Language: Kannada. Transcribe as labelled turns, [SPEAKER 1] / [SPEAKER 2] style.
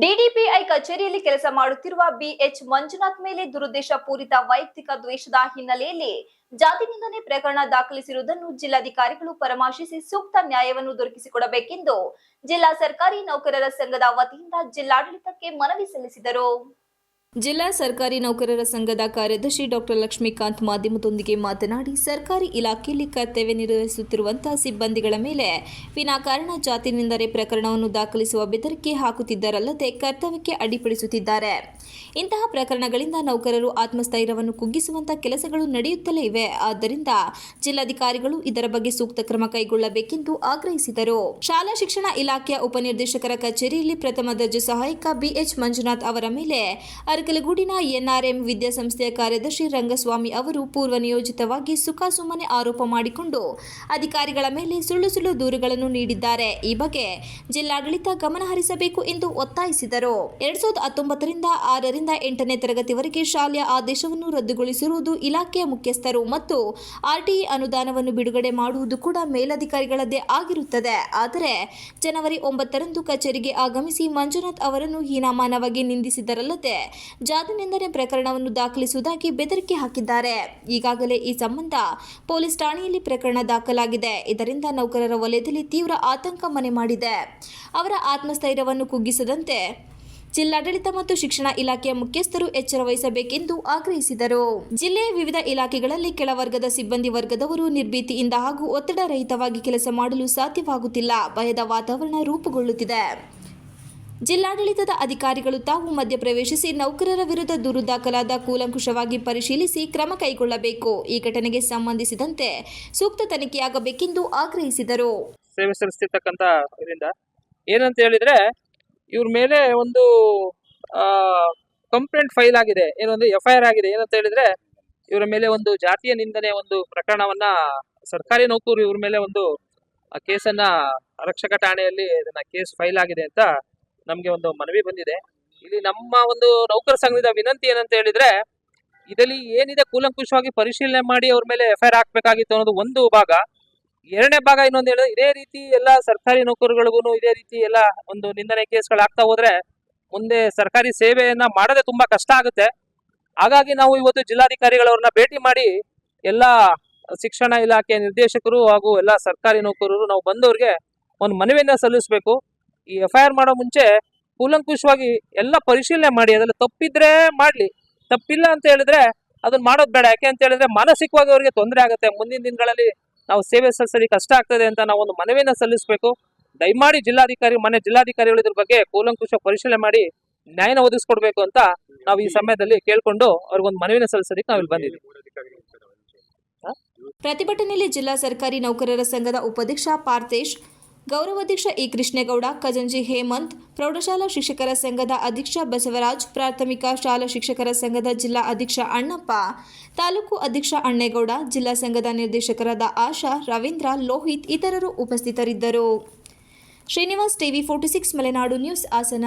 [SPEAKER 1] ಡಿಡಿಪಿಐ ಕಚೇರಿಯಲ್ಲಿ ಕೆಲಸ ಮಾಡುತ್ತಿರುವ ಬಿಎಚ್ ಮಂಜುನಾಥ್ ಮೇಲೆ ದುರುದ್ದೇಶ ಪೂರಿತ ವೈಯಕ್ತಿಕ ದ್ವೇಷದ ಹಿನ್ನೆಲೆಯಲ್ಲಿ ಜಾತಿ ನಿಂದನೆ ಪ್ರಕರಣ ದಾಖಲಿಸಿರುವುದನ್ನು ಜಿಲ್ಲಾಧಿಕಾರಿಗಳು ಪರಾಮರ್ಶಿಸಿ ಸೂಕ್ತ ನ್ಯಾಯವನ್ನು ದೊರಕಿಸಿಕೊಡಬೇಕೆಂದು ಜಿಲ್ಲಾ ಸರ್ಕಾರಿ ನೌಕರರ ಸಂಘದ ವತಿಯಿಂದ ಜಿಲ್ಲಾಡಳಿತಕ್ಕೆ ಮನವಿ ಸಲ್ಲಿಸಿದರು. ಜಿಲ್ಲಾ ಸರ್ಕಾರಿ ನೌಕರರ ಸಂಘದ ಕಾರ್ಯದರ್ಶಿ ಡಾಕ್ಟರ್ ಲಕ್ಷ್ಮೀಕಾಂತ್ ಮಾಧ್ಯಮದೊಂದಿಗೆ ಮಾತನಾಡಿ, ಸರ್ಕಾರಿ ಇಲಾಖೆಯಲ್ಲಿ ಕರ್ತವ್ಯ ನಿರ್ವಹಿಸುತ್ತಿರುವಂತಹ ಸಿಬ್ಬಂದಿಗಳ ಮೇಲೆ ವಿನಾಕಾರಣ ಜಾತಿ ನಿಂದನೆ ಪ್ರಕರಣವನ್ನು ದಾಖಲಿಸುವ ಬೆದರಿಕೆ ಹಾಕುತ್ತಿದ್ದರಲ್ಲದೆ ಕರ್ತವ್ಯಕ್ಕೆ ಅಡಿಪಡಿಸುತ್ತಿದ್ದಾರೆ ಇಂತಹ ಪ್ರಕರಣಗಳಿಂದ ನೌಕರರು ಆತ್ಮಸ್ಥೈರ್ಯವನ್ನು ಕುಗ್ಗಿಸುವಂತಹ ಕೆಲಸಗಳು ನಡೆಯುತ್ತಲೇ ಇವೆ. ಆದ್ದರಿಂದ ಜಿಲ್ಲಾಧಿಕಾರಿಗಳು ಇದರ ಬಗ್ಗೆ ಸೂಕ್ತ ಕ್ರಮ ಕೈಗೊಳ್ಳಬೇಕೆಂದು ಆಗ್ರಹಿಸಿದರು. ಶಾಲಾ ಶಿಕ್ಷಣ ಇಲಾಖೆಯ ಉಪನಿರ್ದೇಶಕರ ಕಚೇರಿಯಲ್ಲಿ ಪ್ರಥಮ ದರ್ಜೆ ಸಹಾಯಕ ಬಿಎಚ್ ಮಂಜುನಾಥ್ ಅವರ ಮೇಲೆ ಅರಕಲಗೂಡಿನ ಎನ್ಆರ್ಎಂ ವಿದ್ಯಾಸಂಸ್ಥೆಯ ಕಾರ್ಯದರ್ಶಿ ರಂಗಸ್ವಾಮಿ ಅವರು ಪೂರ್ವ ನಿಯೋಜಿತವಾಗಿ ಸುಖಾಸುಮ್ಮನೆ ಆರೋಪ ಮಾಡಿಕೊಂಡು ಅಧಿಕಾರಿಗಳ ಮೇಲೆ ಸುಳ್ಳು ಸುಳ್ಳು ದೂರುಗಳನ್ನು ನೀಡಿದ್ದಾರೆ. ಈ ಬಗ್ಗೆ ಜಿಲ್ಲಾಡಳಿತ ಗಮನ ಹರಿಸಬೇಕು ಎಂದು ಒತ್ತಾಯಿಸಿದರು. ಎರಡ್ ಸಾವಿರದ ಹತ್ತೊಂಬತ್ತರಿಂದ ಆರರಿಂದ ಎಂಟನೇ ತರಗತಿವರೆಗೆ ಶಾಲೆಯ ಆದೇಶವನ್ನು ರದ್ದುಗೊಳಿಸಿರುವುದು ಇಲಾಖೆಯ ಮುಖ್ಯಸ್ಥರು ಮತ್ತು ಆರ್ಟಿಇ ಅನುದಾನವನ್ನು ಬಿಡುಗಡೆ ಮಾಡುವುದು ಕೂಡ ಮೇಲಧಿಕಾರಿಗಳದ್ದೇ ಆಗಿರುತ್ತದೆ. ಆದರೆ ಜನವರಿ ಒಂಬತ್ತರಂದು ಕಚೇರಿಗೆ ಆಗಮಿಸಿ ಮಂಜುನಾಥ್ ಅವರನ್ನು ಹೀನಾಮಾನವಾಗಿ ನಿಂದಿಸಿದರಲ್ಲದೆ ಜಾತಿ ನಿಂದನೆ ಪ್ರಕರಣವನ್ನು ದಾಖಲಿಸುವುದಾಗಿ ಬೆದರಿಕೆ ಹಾಕಿದ್ದಾರೆ. ಈಗಾಗಲೇ ಈ ಸಂಬಂಧ ಪೊಲೀಸ್ ಠಾಣೆಯಲ್ಲಿ ಪ್ರಕರಣ ದಾಖಲಾಗಿದೆ. ಇದರಿಂದ ನೌಕರರ ವಲಯದಲ್ಲಿ ತೀವ್ರ ಆತಂಕ ಮನೆ ಮಾಡಿದೆ. ಅವರ ಆತ್ಮಸ್ಥೈರ್ಯವನ್ನು ಕುಗ್ಗಿಸದಂತೆ ಜಿಲ್ಲಾಡಳಿತ ಮತ್ತು ಶಿಕ್ಷಣ ಇಲಾಖೆಯ ಮುಖ್ಯಸ್ಥರು ಎಚ್ಚರ ವಹಿಸಬೇಕೆಂದು ಆಗ್ರಹಿಸಿದರು. ಜಿಲ್ಲೆಯ ವಿವಿಧ ಇಲಾಖೆಗಳಲ್ಲಿ ಕೆಳವರ್ಗದ ಸಿಬ್ಬಂದಿ ವರ್ಗದವರು ನಿರ್ಭೀತಿಯಿಂದ ಹಾಗೂ ಒತ್ತಡ ರಹಿತವಾಗಿ ಕೆಲಸ ಮಾಡಲು ಸಾಧ್ಯವಾಗುತ್ತಿಲ್ಲ. ಭಯದ ವಾತಾವರಣ ರೂಪುಗೊಳ್ಳುತ್ತಿದೆ. ಜಿಲ್ಲಾಡಳಿತದ ಅಧಿಕಾರಿಗಳು ತಾವು ಮಧ್ಯಪ್ರವೇಶಿಸಿ ನೌಕರರ ವಿರುದ್ಧ ದೂರು ದಾಖಲಾದ ಕೂಲಂಕುಷವಾಗಿ ಪರಿಶೀಲಿಸಿ ಕ್ರಮ ಕೈಗೊಳ್ಳಬೇಕು. ಈ ಘಟನೆಗೆ ಸಂಬಂಧಿಸಿದಂತೆ ಸೂಕ್ತ ತನಿಖೆಯಾಗಬೇಕೆಂದು ಆಗ್ರಹಿಸಿದರು.
[SPEAKER 2] ಸೇವೆ ಸಲ್ಲಿಸ್ತಿರ್ತಕ್ಕಂಥ ಇದರಿಂದ ಏನಂತ ಹೇಳಿದ್ರೆ ಇವ್ರ ಮೇಲೆ ಒಂದು ಕಂಪ್ಲೇಂಟ್ ಫೈಲ್ ಆಗಿದೆ. ಏನೊಂದು ಎಫ್ ಐ ಆರ್ ಆಗಿದೆ. ಏನಂತ ಹೇಳಿದ್ರೆ ಇವರ ಮೇಲೆ ಒಂದು ಜಾತಿಯ ನಿಂದನೆ ಒಂದು ಪ್ರಕರಣವನ್ನ ಸರ್ಕಾರಿ ನೌಕರು ಇವ್ರ ಮೇಲೆ ಒಂದು ಕೇಸನ್ನ ರಕ್ಷಕ ಠಾಣೆಯಲ್ಲಿ ಇದನ್ನ ಕೇಸ್ ಫೈಲ್ ಆಗಿದೆ ಅಂತ ನಮ್ಗೆ ಒಂದು ಮನವಿ ಬಂದಿದೆ. ಇಲ್ಲಿ ನಮ್ಮ ಒಂದು ನೌಕರ ಸಂಘದ ವಿನಂತಿ ಏನಂತ ಹೇಳಿದ್ರೆ, ಇದರಲ್ಲಿ ಏನಿದೆ ಕೂಲಂಕುಷವಾಗಿ ಪರಿಶೀಲನೆ ಮಾಡಿ ಅವ್ರ ಮೇಲೆ ಎಫ್ ಐ ಆರ್ ಹಾಕ್ಬೇಕಾಗಿತ್ತು ಅನ್ನೋದು ಒಂದು ಭಾಗ. ಎರಡನೇ ಭಾಗ ಇನ್ನೊಂದು ಹೇಳಿದ್ರೆ, ಇದೇ ರೀತಿ ಎಲ್ಲ ಸರ್ಕಾರಿ ನೌಕರರಿಗಳಿಗೂ ಇದೇ ರೀತಿ ಎಲ್ಲ ಒಂದು ನಿಂದನೆ ಕೇಸ್ಗಳು ಆಗ್ತಾ ಹೋದ್ರೆ, ಮುಂದೆ ಸರ್ಕಾರಿ ಸೇವೆಯನ್ನ ಮಾಡೋದೇ ತುಂಬಾ ಕಷ್ಟ ಆಗುತ್ತೆ. ಹಾಗಾಗಿ ನಾವು ಇವತ್ತು ಜಿಲ್ಲಾಧಿಕಾರಿಗಳವ್ರನ್ನ ಭೇಟಿ ಮಾಡಿ, ಎಲ್ಲ ಶಿಕ್ಷಣ ಇಲಾಖೆ ನಿರ್ದೇಶಕರು ಹಾಗೂ ಎಲ್ಲ ಸರ್ಕಾರಿ ನೌಕರರು ನಾವು ಬಂದವ್ರಿಗೆ ಒಂದು ಮನವಿಯನ್ನ ಸಲ್ಲಿಸಬೇಕು. ಈ ಎಫ್ ಐ ಮಾಡೋ ಮುಂಚೆ ಕೂಲಂಕುಷವಾಗಿ ಎಲ್ಲ ಪರಿಶೀಲನೆ ಮಾಡಿ ಅದ್ರಲ್ಲಿ ತಪ್ಪಿದ್ರೆ ಮಾಡ್ಲಿ. ತಪ್ಪಿಲ್ಲ ಅಂತ ಹೇಳಿದ್ರೆ ಅದನ್ನ ಮಾಡೋದು ಬೇಡ. ಯಾಕೆ ಅಂತ ಹೇಳಿದ್ರೆ ಮಾನಸಿಕವಾಗಿ ಅವರಿಗೆ ತೊಂದರೆ ಆಗುತ್ತೆ. ಮುಂದಿನ ದಿನಗಳಲ್ಲಿ ನಾವು ಸೇವೆ ಸಲ್ಲಿಸಲಿ ಕಷ್ಟ ಆಗ್ತದೆ ಅಂತ ನಾವು ಒಂದು ಮನವಿಯನ್ನು ಸಲ್ಲಿಸಬೇಕು. ದಯಮಾಡಿ ಜಿಲ್ಲಾಧಿಕಾರಿ, ಮನೆ ಜಿಲ್ಲಾಧಿಕಾರಿಗಳು ಇದ್ರ ಬಗ್ಗೆ ಕೂಲಂಕುಷ ಪರಿಶೀಲನೆ ಮಾಡಿ ನ್ಯಾಯನ ಒದಗಿಸ್ಕೊಡ್ಬೇಕು ಅಂತ ನಾವು ಈ ಸಮಯದಲ್ಲಿ ಕೇಳ್ಕೊಂಡು ಅವ್ರಿಗೊಂದು ಮನವಿನ ಸಲ್ಲಿಸೋದಕ್ಕೆ ನಾವಿಲ್ಲಿ ಬಂದಿದ್ದೀವಿ.
[SPEAKER 1] ಪ್ರತಿಭಟನೆಯಲ್ಲಿ ಜಿಲ್ಲಾ ಸರ್ಕಾರಿ ನೌಕರರ ಸಂಘದ ಉಪಾಧ್ಯಕ್ಷ ಪಾರ್ಥೇಶ್ ಗೌರವಾಧ್ಯಕ್ಷ ಇ ಕೃಷ್ಣೇಗೌಡ ಖಜಂಜಿ ಹೇಮಂತ್, ಪ್ರೌಢಶಾಲಾ ಶಿಕ್ಷಕರ ಸಂಘದ ಅಧ್ಯಕ್ಷ ಬಸವರಾಜ್, ಪ್ರಾಥಮಿಕ ಶಾಲಾ ಶಿಕ್ಷಕರ ಸಂಘದ ಜಿಲ್ಲಾ ಅಧ್ಯಕ್ಷ ಅಣ್ಣಪ್ಪ, ತಾಲೂಕು ಅಧ್ಯಕ್ಷ ಅಣ್ಣೇಗೌಡ, ಜಿಲ್ಲಾ ಸಂಘದ ನಿರ್ದೇಶಕರಾದ ಆಶಾ, ರವೀಂದ್ರ, ಲೋಹಿತ್ ಇತರರು ಉಪಸ್ಥಿತರಿದ್ದರು. Srinivas TV forty six Malenadu news Hassan.